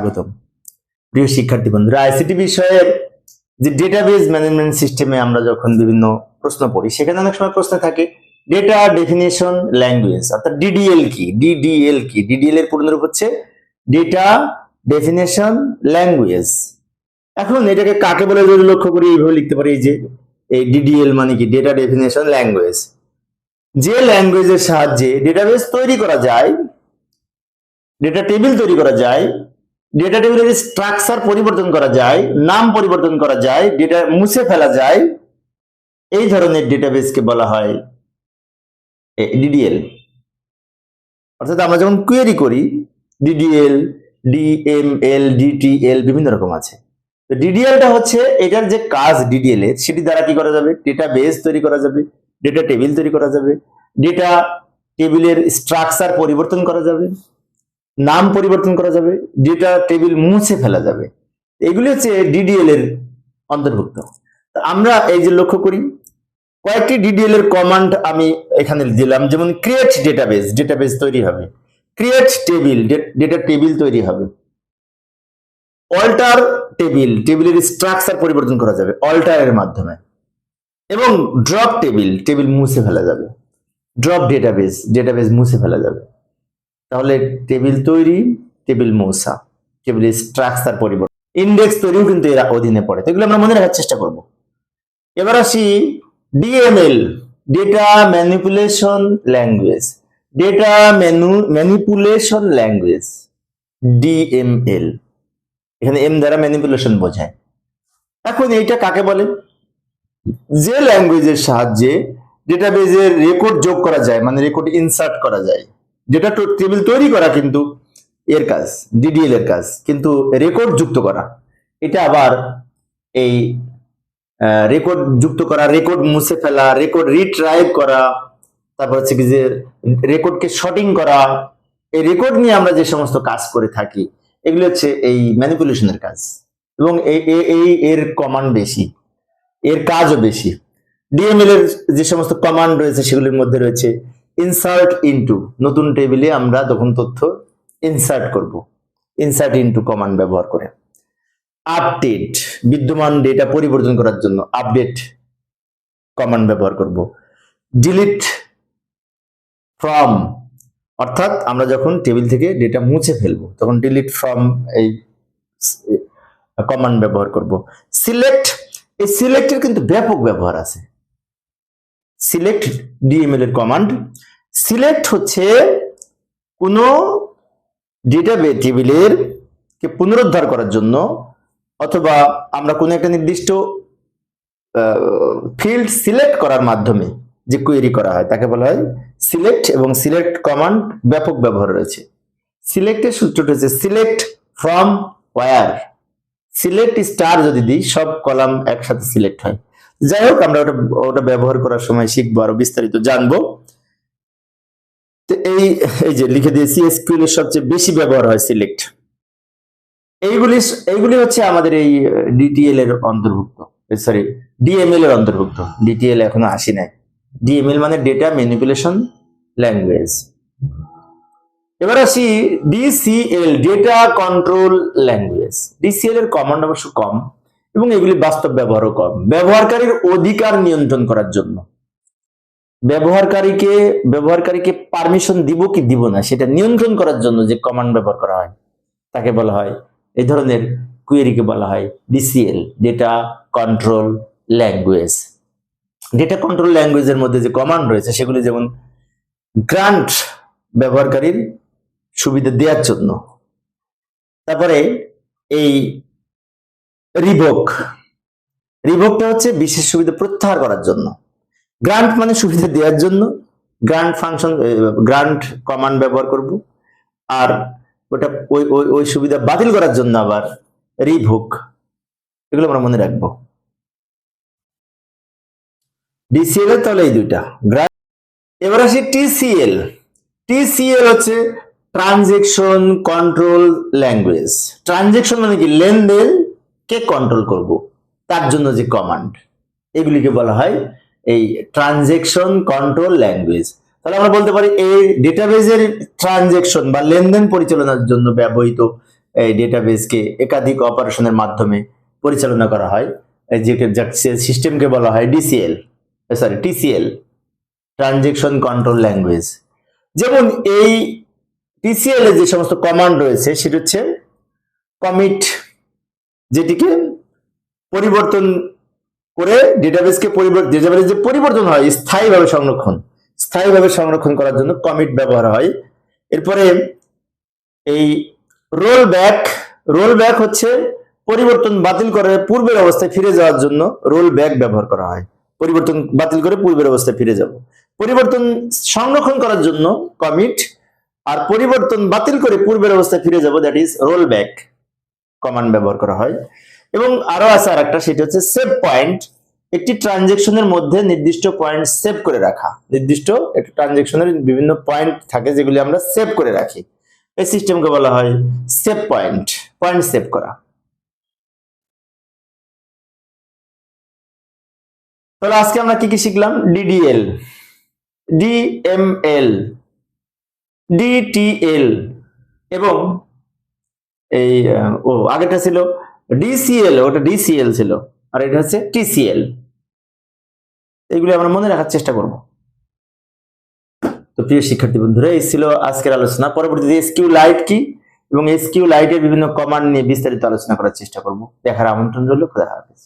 স্বাগতম। প্রিয় শিক্ষার্থী বন্ধুরা আইসিটি বিষয়ের যে ডেটাবেজ ম্যানেজমেন্ট সিস্টেমে আমরা যখন বিভিন্ন প্রশ্ন পড়ি, সেখানে অনেক সময় প্রশ্ন থাকে ডেটা ডেফিনেশন ল্যাঙ্গুয়েজ অর্থাৎ ডিডিএল কি? ডিডিএল কি? ডিডিএল এর পূর্ণরূপ হচ্ছে ডেটা ডেফিনেশন ল্যাঙ্গুয়েজ এখন এটাকে কাকে বলে যদি লক্ষ্য করি, এইভাবে লিখতে পারি যে, এই ডিডিএল মানে কি? ডেটা ডেফিনেশন ল্যাঙ্গুয়েজ যে ল্যাঙ্গুয়েজের সাহায্যে ডেটাবেস তৈরি করা যায় ডেটা টেবিল তৈরি করা যায় ডেটা টেবিলের স্ট্রাকচার পরিবর্তন করা যায়, নাম পরিবর্তন করা যায় ডেটা মুছে ফেলা যায়, এই ধরনের ডেটাবেসকে বলা হয় ডিডিএল অর্থাৎ আমরা যখন কোয়েরি করি ডিডিএল ডিএমএল ডিটিএল বিভিন্ন রকম আছে। তো ডিডিএলটা হচ্ছে এটার যে কাজ ডিডিএল এর, সেটি দ্বারা কি করা যাবে? ডেটা বেস তৈরি করা যাবে ডেটা টেবিল তৈরি করা যাবে ডেটা টেবিলের স্ট্রাকচার পরিবর্তন করা যাবে নাম পরিবর্তন করা যাবে ডেটা টেবিল মুছে ফেলা যাবে। এগুলি হচ্ছে ডিডিএল এর অন্তর্ভুক্ত। আমরা এই যে লক্ষ্য করি, কয়েকটি ডিডিএল এর কমান্ড আমি এখানে দিলাম, যেমন ক্রিয়েট ডেটাবেস ডেটাবেস তৈরি হবে। ক্রিয়েট টেবিল ডেটা টেবিল তৈরি হবে। অল্টার টেবিল টেবিলের স্ট্রাকচার পরিবর্তন করা যাবে অল্টারের মাধ্যমে। এবং ড্রপ টেবিল টেবিল মুছে ফেলা যাবে। ড্রপ ডেটাবেস ডেটাবেস মুছে ফেলা যাবে। তাহলে টেবিল তৈরি, টেবিল মৌসা টেবিলের স্ট্রাকচার পরিবর্তন। ইন্ডেক্স তৈরিও কিন্তু এর অধীনে পড়ে। তো এগুলো আমরা মনে রাখার চেষ্টা করব। এবার আসি DML data manipulation language data manu manipulation language DML এখানে এম দ্বারা ম্যানিপুলেশন বোঝায়। এখন এইটা কাকে বলে? যে ল্যাঙ্গুয়েজের সাহায্যে ডেটাবেজের রেকর্ড যোগ করা যায় মানে রেকর্ড ইনসার্ট করা যায়। যেটা টেবিল তৈরি করা কিন্তু এর কাজ ডিডিএল এর কাজ, কিন্তু রেকর্ড যুক্ত করা। এটা আবার এই রেকর্ড যুক্ত করা রেকর্ড মুছে ফেলা রেকর্ড রিট্রাইভ করা, তারপর হচ্ছে কি যে রেকর্ডকে শর্টিং করা, এই রেকর্ড নিয়ে আমরা যে সমস্ত কাজ করে থাকি, এগুলো হচ্ছে এই ম্যানিপুলেশনের কাজ। এবং এই, এর কমান্ড বেশি, এর কাজও বেশি। ডিএমএল এর যে সমস্ত কমান্ড রয়েছে, সেগুলির মধ্যে রয়েছে ইনসার্ট ইনটু নতুন টেবিলে আমরা তখন তথ্য ইনসার্ট করব ইনসার্ট ইনটু কমান্ড ব্যবহার করে। আপডেট বিদ্যমান ডেটা পরিবর্তন করার জন্য আপডেট কমান্ড ব্যবহার করব। ডিলিট ফ্রম অর্থাৎ আমরা যখন টেবিল থেকে ডেটা মুছে ফেলব, তখন ডিলিট ফ্রম এই কমান্ড ব্যবহার করব। সিলেক্ট এই সিলেক্টের কিন্তু ব্যাপক ব্যবহার আছে। সিলেক্ট ডিএমএল এর কমান্ড সিলেক্ট হচ্ছে কোনো ডেটা টেবিলের কে পুনরুদ্ধার করার জন্য অথবা আমরা কোনো একটা নির্দিষ্ট ফিল্ড সিলেক্ট করার মাধ্যমে যে কোয়েরি করা হয়, তাকে বলা হয় সিলেক্ট এবং সিলেক্ট কমান্ড ব্যাপক ব্যবহার রয়েছে। সিলেক্টের সূত্রটা হচ্ছে select from where select star যদি দিই, সব কলাম একসাথে সিলেক্ট হয়। যাই হোক, আমরা ওটা ওটা ব্যবহার করার সময় শিখব, আরও বিস্তারিত জানব। তো এই এই যে লিখে দিয়েছি এসকিউএল এর সবচেয়ে বেশি ব্যবহার হয় সিলেক্ট এইগুলি এইগুলি হচ্ছে আমাদের এই ডিটিএল এর অন্তর্ভুক্ত। সরি ডিএমএল এর অন্তর্ভুক্ত। ডিটিএল এখনও আসি নাই। ডিএমএল মানে ডেটা ম্যানিপুলেশন ল্যাঙ্গুয়েজ এবার আসি DCL data control language DCL এর কমান্ড অবশ্য কম এবং এগুলি বাস্তব ব্যবহারও কম। ব্যবহারকারীর অধিকার নিয়ন্ত্রণ করার জন্য। ব্যবহারকারীকে ব্যবহারকারীকে পারমিশন দিব কি দিব না? সেটা নিয়ন্ত্রণ করার জন্য যে কমান্ড ব্যবহার করা হয়, তাকে বলা হয়, এই ধরনের কুয়েরিকে বলা হয় DCL data control language data control ল্যাঙ্গুয়েজের মধ্যে যে কমান্ড রয়েছে, সেগুলি যেমন গ্রান্ট ব্যবহারকারীর সুবিধা দেওয়ার জন্য। তারপরে এই রিভোক রিভোকটা হচ্ছে বিশেষ সুবিধা প্রত্যাহার করার জন্য। গ্রান্ট মানে সুবিধা দেওয়ার জন্য গ্রান্ট ফাংশন গ্রান্ট কমান্ড ব্যবহার করব। আর ওটা ওই ওই ওই সুবিধা বাতিল করার জন্য আবার রিভোক এগুলো আমরা মনে রাখব। ডিসিএল এর তাহলে এই দুইটা। গ্রান্ট এবার আসি টিসিএল টিসিএল হচ্ছে ট্রানজেকশন কন্ট্রোল ল্যাঙ্গুয়েজ ট্রানজেকশন মানে কি? লেনদেন কে কন্ট্রোল করব। তার জন্য যে কমান্ড এগুলিকে বলা হয় এই ট্রানজেকশন কন্ট্রোল ল্যাঙ্গুয়েজ তাহলে আমরা বলতে পারি এই ডেটাবেজের ট্রানজেকশন বা লেনদেন পরিচালনার জন্য ব্যবহৃত এই ডেটাবেসকে একাধিক অপারেশনের মাধ্যমে পরিচালনা করা হয়। যে সিস্টেমকে বলা হয় DCL sorry TCL transaction control language যেমন এই টিসিএল এর যে সমস্ত কমান্ড রয়েছে, সেটা হচ্ছে কমিট যেটিকে পরিবর্তন করে ডেটাবেসকে পরিবর্তন ডেটাবেস যে পরিবর্তন হয়, স্থায়ীভাবে সংরক্ষণ। স্থায়ীভাবে সংরক্ষণ করার জন্য কমিট ব্যবহার হয়। এরপরে এই রোল ব্যাক রোল ব্যাক হচ্ছে পরিবর্তন বাতিল করে পূর্বের অবস্থায় ফিরে যাওয়ার জন্য রোল ব্যাক ব্যবহার করা হয়। পরিবর্তন বাতিল করে পূর্বের অবস্থায় ফিরে যাব। পরিবর্তন সংরক্ষণ করার জন্য কমিট আর পরিবর্তন বাতিল করে পূর্বের অবস্থায় ফিরে যাব that is roll back command ব্যবহার করা হয়। এবং আরও আছে আর একটা সেটা হচ্ছে সেভ পয়েন্ট একটি ট্রানজেকশনের মধ্যে নির্দিষ্ট পয়েন্ট সেভ করে রাখা। নির্দিষ্ট একটা ট্রানজেকশনের বিভিন্ন পয়েন্ট থাকে যেগুলি আমরা সেভ করে রাখি। এই সিস্টেমকে বলা হয় সেভ পয়েন্ট পয়েন্ট সেভ করা। তাহলে আজকে আমরা কি কি শিখলাম? ডিডিএল ডিএমএল ডিটিএল এবং এই ও আগেটা ছিল ডিসিএল ওটা ডিসিএল ছিল, আর এটা হচ্ছে টিসিএল এগুলি আমরা মনে রাখার চেষ্টা করব। তো প্রিয় শিক্ষার্থী বন্ধুরা, এই ছিল আজকের আলোচনা। পরবর্তীতে এসকিউ লাইট কি এবং এসকিউ লাইটের বিভিন্ন কমান্ড নিয়ে বিস্তারিত আলোচনা করার চেষ্টা করব। দেখার আমন্ত্রণ রইল, খোদা হাফেজ।